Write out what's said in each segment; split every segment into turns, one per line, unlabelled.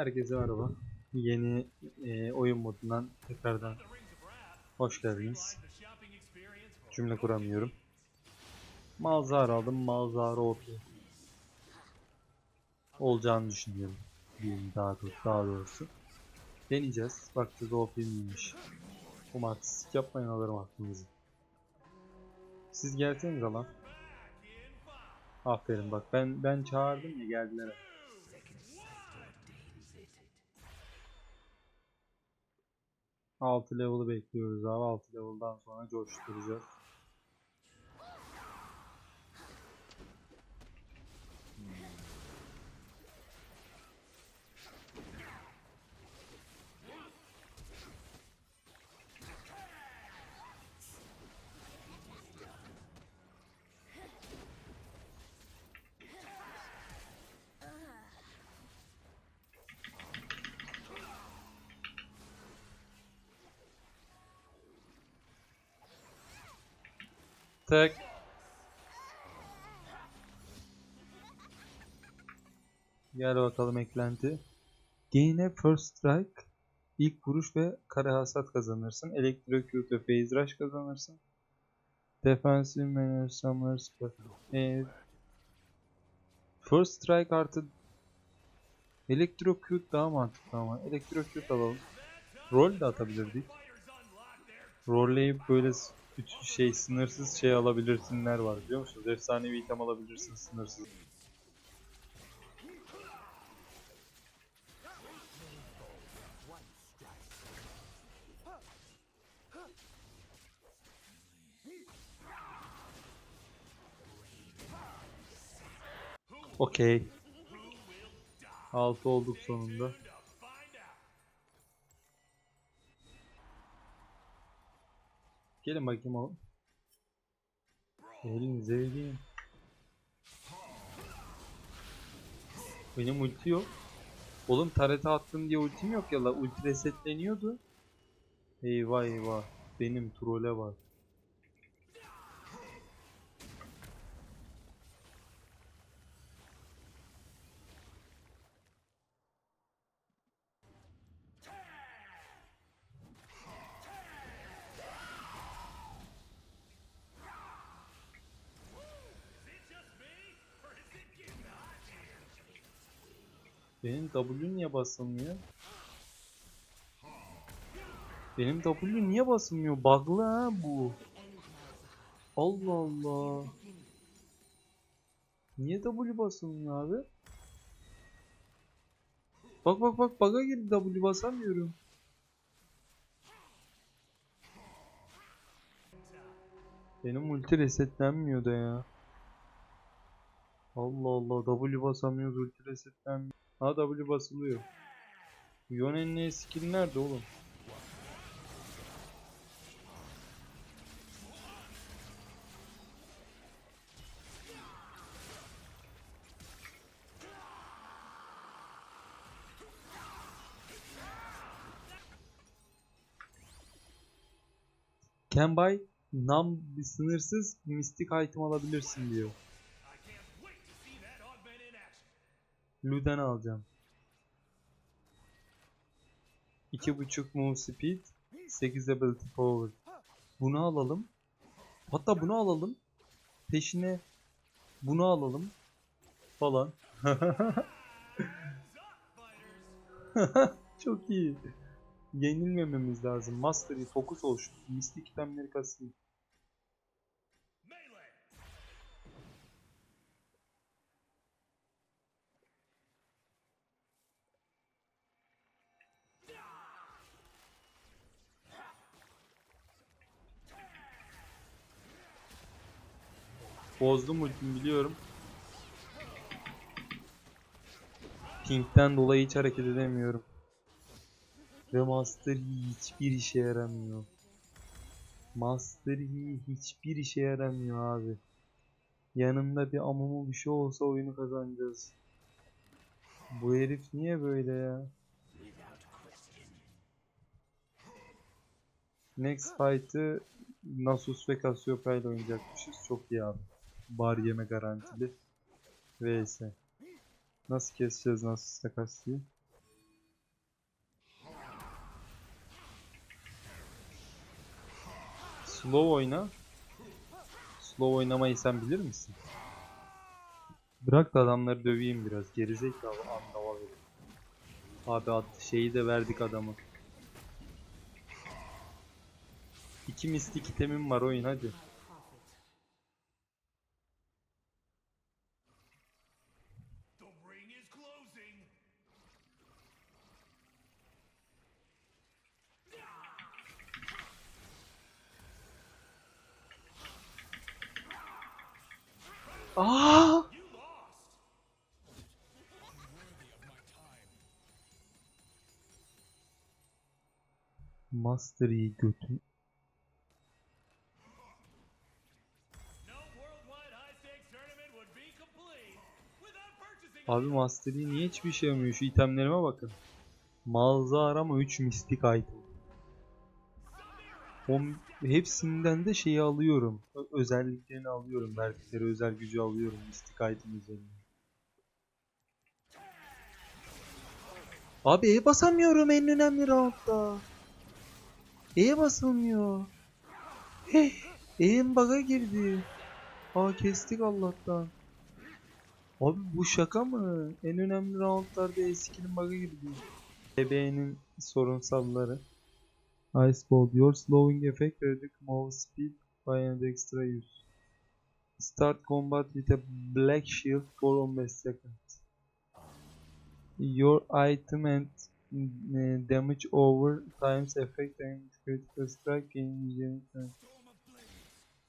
Herkese merhaba. Yeni e, oyun modundan tekrardan hoş geldiniz. Cümle kuramıyorum. Malzar aldım. Malzar OP. Olacağını düşünüyorum. Diyeyim daha, doğrusu, daha doğrusu. Deneyeceğiz. Bakacağız OP miymiş. Umarsızlık yapmayın alırım aklınızı. Siz gelsenize lan. Aferin bak ben ben çağırdım ya geldiler. Altı level'ı bekliyoruz abi. 6 level'dan sonra coşturacağız. Tek. Gel bakalım eklenti. Gain'e first strike. İlk vuruş ve kare hasat kazanırsın. Electrocute ve phase rush kazanırsın. Defensive manner summoner spell. Ee, first strike artı Electrocute daha mantıklı ama. Electrocute alalım. Roll de atabilirdik. Rolleyip böyle şey sınırsız şey alabilirsinler var biliyor musunuz? Efsanevi item alabilirsin sınırsız. Okey. 6 olduk sonunda. Gelin bakayım oğlum. Gelin zevkin. Benim ulti yok. Oğlum tarete attım diye ultim yok ya la. Ulti resetleniyordu. Eyvah eyvah. Benim trole bak. Benim W niye basılmıyor? Benim W niye basılmıyor? Bug'lı ha bu. Allah Allah. Niye W basılmıyor abi? Bak bak bak bug'a girdi W basamıyorum. Benim ulti resetlenmiyor da ya. Allah Allah W basamıyoruz ulti resetlenmiyor. Ha W basılıyor. Yone'nin skill nerede oğlum? Can buy nam sınırsız mistik item alabilirsin diyor. Luden alacağım. 2.5 move speed, 8 ability power. Bunu alalım. Hatta bunu alalım. Peşine bunu alalım falan. Çok iyi. Yenilmememiz lazım. Mastery fokus oluştu. Mistik itemleri kasayım. Bozdum ultimi biliyorum. Pink'ten dolayı hiç hareket edemiyorum. Ve Master hiçbir işe yaramıyor. Master hiçbir işe yaramıyor abi. Yanımda bir amumu bir şey olsa oyunu kazanacağız. Bu herif niye böyle ya? Next fight'ı Nasus ve Cassiopeia ile oynayacakmışız. Çok iyi abi bar yeme garantili. Vs. Nasıl keseceğiz nasıl takaslayayım? Slow oyna. Slow oynamayı sen bilir misin? Bırak da adamları döveyim biraz. Gerizekalı andava verin. Abi attı şeyi de verdik adamı. İki mistik itemim var oyun hadi.
Be complete without purchasing.
Abi Master Yi niye hiçbir şey yapmıyor? Şu itemlerime bakın. Malzar ama 3 mistik item. O, hepsinden de şeyi alıyorum. Özelliklerini alıyorum. Verdikleri özel gücü alıyorum. Mistik item üzerine. Abi E basamıyorum en önemli roundda. E basamıyor. Heh, E'm bug'a girdi. Aa kestik Allah'tan. Abi bu şaka mı? En önemli roundlarda eskinin bug'a girdi. BB'nin sorunsalları. Ice Bolt. Your slowing effect reduce move speed by an extra use. Start combat with a black shield for 15 seconds. Your item and mm, damage over times effect and critical strike gain yüzde-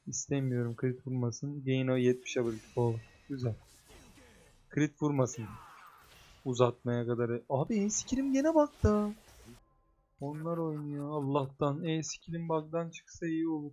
İstemiyorum crit vurmasın. Gain o 70 ability power. Güzel. Crit vurmasın. Uzatmaya kadar. Abi en skillim gene bak da. Onlar oynuyor Allah'tan. E skillim bug'dan çıksa iyi olur.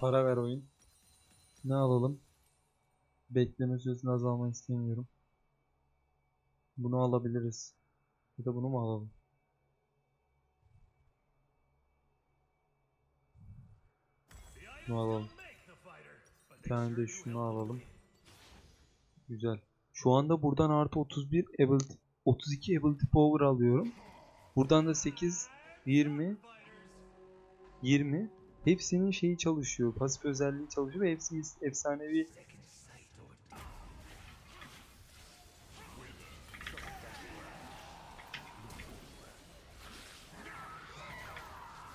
Para ver oyun. Ne alalım? Bekleme süresini azalma istemiyorum. Bunu alabiliriz. Ya da bunu mu alalım? Bunu alalım. Bir tane de şunu alalım. Güzel. Şu anda buradan artı 31 ability, 32 ability power alıyorum. Buradan da 8, 20, 20. Hepsinin şeyi çalışıyor. Pasif özelliği çalışıyor ve hepsi efsanevi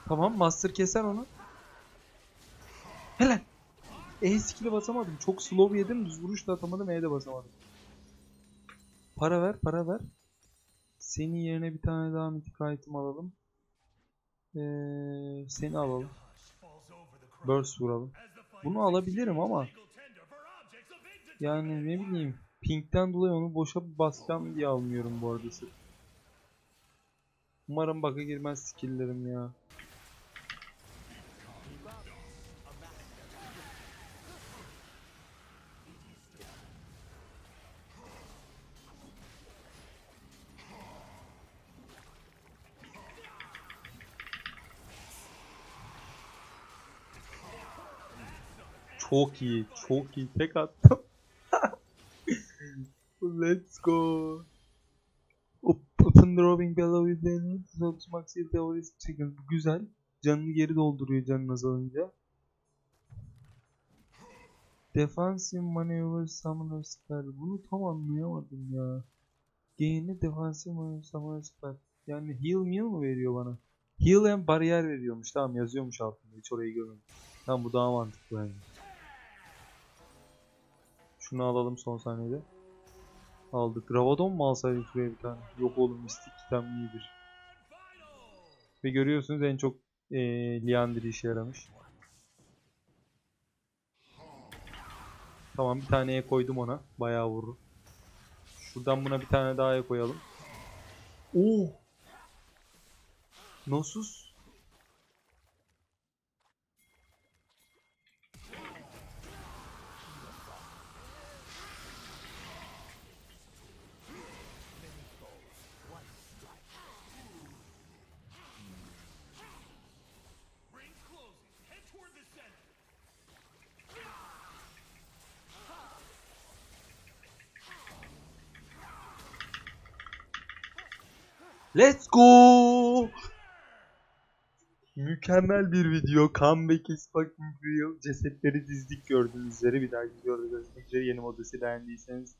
Tamam Master keser onu. Helal. E skill'e basamadım. Çok slow yedim. Düz vuruş da atamadım. E de basamadım. Para ver, para ver. Senin yerine bir tane daha mythic item alalım. Ee, seni alalım. Burst vuralım. Bunu alabilirim ama yani ne bileyim. Pink'ten dolayı onu boşa basacağım diye almıyorum bu arada sırf. Umarım bug'a girmez skill'lerim ya. Çok iyi, çok iyi. Tek attım. Let's go. Open drawing below is the max is always chicken. Güzel. Canını geri dolduruyor canın azalınca. Defensive maneuver summoner spell. Bunu tam anlayamadım ya. Gain'i defensive maneuver summoner spell. Yani heal meal mı veriyor bana? Heal and bariyer veriyormuş. Tamam yazıyormuş altında. Hiç orayı görmedim. Tamam bu daha mantıklı bence. Şunu alalım son saniyede. Aldık. Ravadon mu alsaydık şuraya bir tane? Yok oğlum mistik kitabı iyidir. Ve görüyorsunuz en çok eee Liandry işe yaramış. Tamam bir taneye koydum ona. Bayağı vurur. Şuradan buna bir tane daha E koyalım. Oo! Nosus. Let's go! Mükemmel bir video. Comeback is fucking real. Cesetleri dizdik gördüğünüz üzere. Bir dahaki videoda görüşmek. Yeni modası beğendiyseniz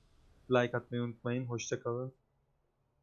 like atmayı unutmayın. Hoşça kalın.